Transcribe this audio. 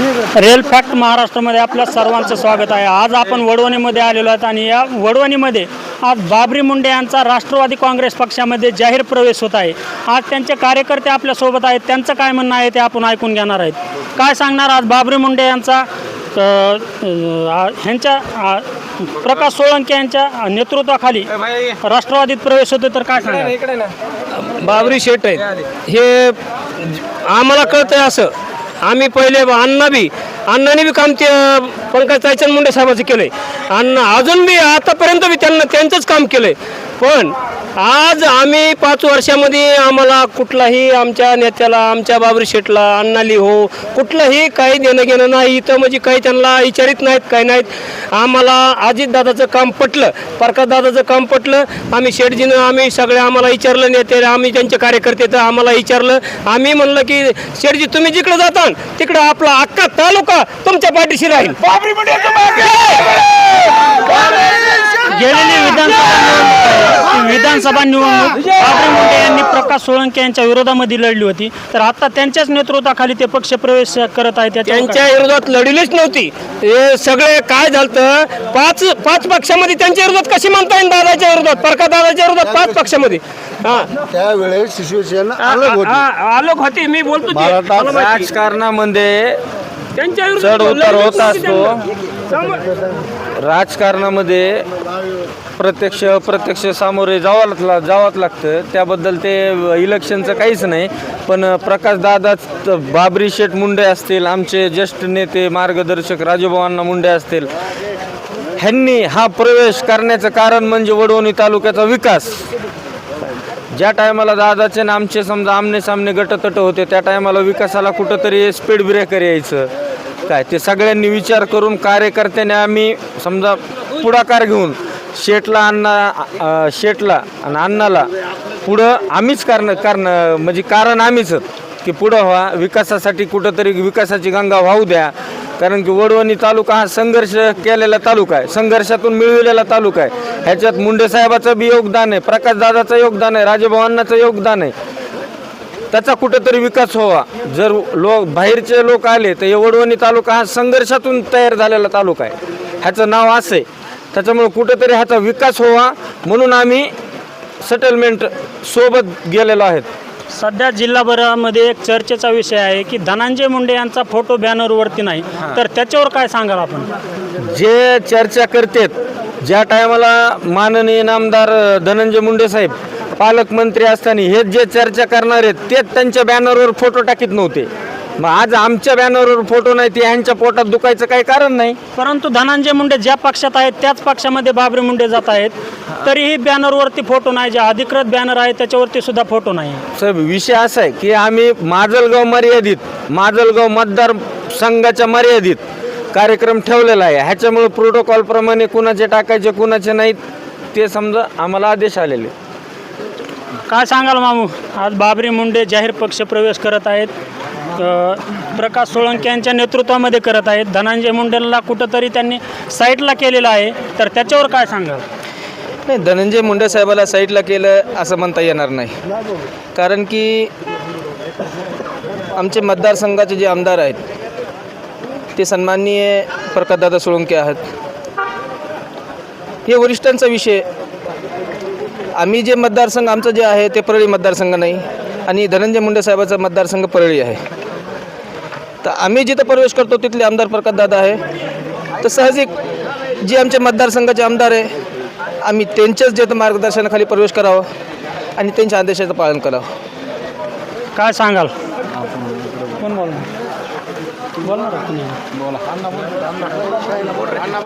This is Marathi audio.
रेल फॅक्ट महाराष्ट्रामध्ये आपल्या सर्वांचं स्वागत आहे. आज आपण वडवणीमध्ये आलेलो आहोत आणि या वडवणीमध्ये आज बाबरी मुंडे यांचा राष्ट्रवादी काँग्रेस पक्षामध्ये जाहीर प्रवेश होत आहे. आज त्यांचे कार्यकर्ते आपल्यासोबत आहेत. त्यांचं काय म्हणणं आहे ते आपण ऐकून घेणार आहेत. काय सांगणार आज बाबरी मुंडे यांचा ह्यांच्या प्रकाश सोळंके यांच्या नेतृत्वाखाली राष्ट्रवादीत प्रवेश होतो तर काय सांगणार? बाबरी शेट आहेत. हे आम्हाला कळतंय असं. आम्ही पहिले अण्णा बी अण्णाने बी काम ते पंकज ताईचंद मुंडे साहेबाचं केलंय. अण्णा अजून बी आतापर्यंत बी त्यांना त्यांचंच काम केलंय. पण आज आम्ही पाच वर्षामध्ये आम्हाला कुठलाही आमच्या नेत्याला आमच्या बाबरी शेटला अण्णाली हो कुठलंही काही देणं घेणं नाही. इथं म्हणजे काही त्यांना विचारित नाहीत काही नाहीत. आम्हाला अजितदादाचं काम पटलं प्रकाशदादाचं काम पटलं. आम्ही शेठजीनं आम्ही सगळे आम्हाला विचारलं नेते आम्ही त्यांचे कार्यकर्ते तर आम्हाला विचारलं. आम्ही म्हणलं की शेठजी तुम्ही जिकडे जाता तिकडं आपला अख्खा तालुका तुमच्या पाठीशी राहील गेलेली विधानसभा निवडणूक बाबरी मुंडे यांनी प्रकाश सोळंके यांच्या विरोधामध्ये लढली होती. तर आता त्यांच्याच नेतृत्वाखाली ते पक्ष प्रवेश करत आहेत? त्यांच्या विरोधात लढलीच नव्हती. हे सगळे काय झालं पाच पाच पक्षामध्ये त्यांच्या विरोधात कशी म्हणता येईल दादाच्या विरोधात? प्रकाश दादाच्या विरोधात पाच पक्षामध्ये. हा. त्यावेळेस शिवसेना अलग होती. हा, आलोक होती. मी बोलतो. राजकारणामध्ये त्यांच्या विरोधात चढ उतार होत असतो. राजकारणामध्ये प्रत्यक्ष अप्रत्यक्ष सामोरे जावं ला- जावंच लागतं. त्याबद्दल ते इलेक्शनचं काहीच नाही. पण प्रकाश दादाच बाबरी शेठ मुंडे असतील आमचे ज्येष्ठ नेते मार्गदर्शक राजूभावांना मुंडे असतील. ह्यांनी हा प्रवेश करण्याचं कारण म्हणजे वडवणी तालुक्याचा विकास. ज्या टायमाला दादाचे आणि आमचे समजा आमने सामने गटतट होते त्या टायमाला विकासाला कुठंतरी स्पीड ब्रेकर यायचं. काय? ते सगळ्यांनी विचार करून कार्यकर्त्याने आम्ही समजा पुढाकार घेऊन शेटला अण्णा शेटला आणि अण्णाला पुढं आम्हीच कारण कारण म्हणजे कारण आम्हीच की पुढं व्हा विकासासाठी कुठंतरी विकासाची गंगा वाहू द्या. कारण की वडवणी तालुका हा संघर्ष केलेला तालुका आहे. संघर्षातून मिळविलेला तालुका आहे. ह्याच्यात मुंडे साहेबाचं बी योगदान आहे प्रकाशदादाचं योगदान आहे राजभवानाचं योगदान आहे. त्याचा कुठंतरी विकास व्हावा. जर लोक बाहेरचे लोक आले तर हे वडवणी तालुका हा संघर्षातून तयार झालेला तालुका आहे. ह्याचं नाव असं आहे. त्याच्यामुळे कुठेतरी ह्याचा विकास व्हावा म्हणून आम्ही सेटलमेंट सोबत गेलेलो आहेत. सध्या जिल्हाभरामध्ये एक चर्चेचा विषय आहे की धनंजय मुंडे यांचा फोटो बॅनरवरती नाही. तर त्याच्यावर काय सांगाल आपण? जे चर्चा करतेत ज्या टायमाला माननीय नामदार धनंजय मुंडे साहेब पालकमंत्री असताना हे जे चर्चा करणार आहेत तेच त्यांच्या बॅनरवर फोटो टाकीत नव्हते. मग आज आमच्या बॅनरवर फोटो नाही ते ह्यांच्या पोटात दुखायचं काही कारण नाही. परंतु धनंजय मुंडे ज्या पक्षात आहेत त्याच पक्षामध्ये बाबरी मुंडे जात आहेत. तरीही बॅनरवरती फोटो नाही जे अधिकृत बॅनर आहे त्याच्यावरती सुद्धा फोटो नाही. साहेब विषय असा आहे की आम्ही माजलगाव मर्यादित माजलगाव मतदार संघाच्या मर्यादित कार्यक्रम ठेवलेला आहे. ह्याच्यामुळे प्रोटोकॉलप्रमाणे कुणाचे टाकायचे कुणाचे नाहीत ते समजा आम्हाला आदेश आलेले. काय सांगाल मामू? आज बाबरी मुंडे जाहीर पक्ष प्रवेश करत आहेत. प्रकाश सोळंके यांच्या नेतृत्वामध्ये करत आहेत. धनंजय मुंडेला कुठंतरी त्यांनी साईडला केलेलं आहे. तर त्याच्यावर काय सांगाल? नाही धनंजय मुंडे साहेबाला साईडला केलं असं म्हणता येणार नाही. कारण की आमचे मतदारसंघाचे जे आमदार आहेत ते सन्माननीय प्रकाशदादा सोळंके आहेत. हे वरिष्ठांचा विषय. आम्ही जे मतदारसंघ आमचं जे आहे ते परळी मतदारसंघ नाही आणि धनंजय मुंडे साहेबाचा मतदारसंघ परळी आहे. तर आम्ही जिथं प्रवेश करतो तिथले आमदार प्रकाशदादा आहे. तर साहजिक जे आमचे मतदारसंघाचे आमदार आहे आम्ही त्यांच्याच जे मार्गदर्शनाखाली प्रवेश करावा आणि त्यांच्या आदेशाचं पालन करावं. काय सांगाल? कोण बोलणार? बोलणार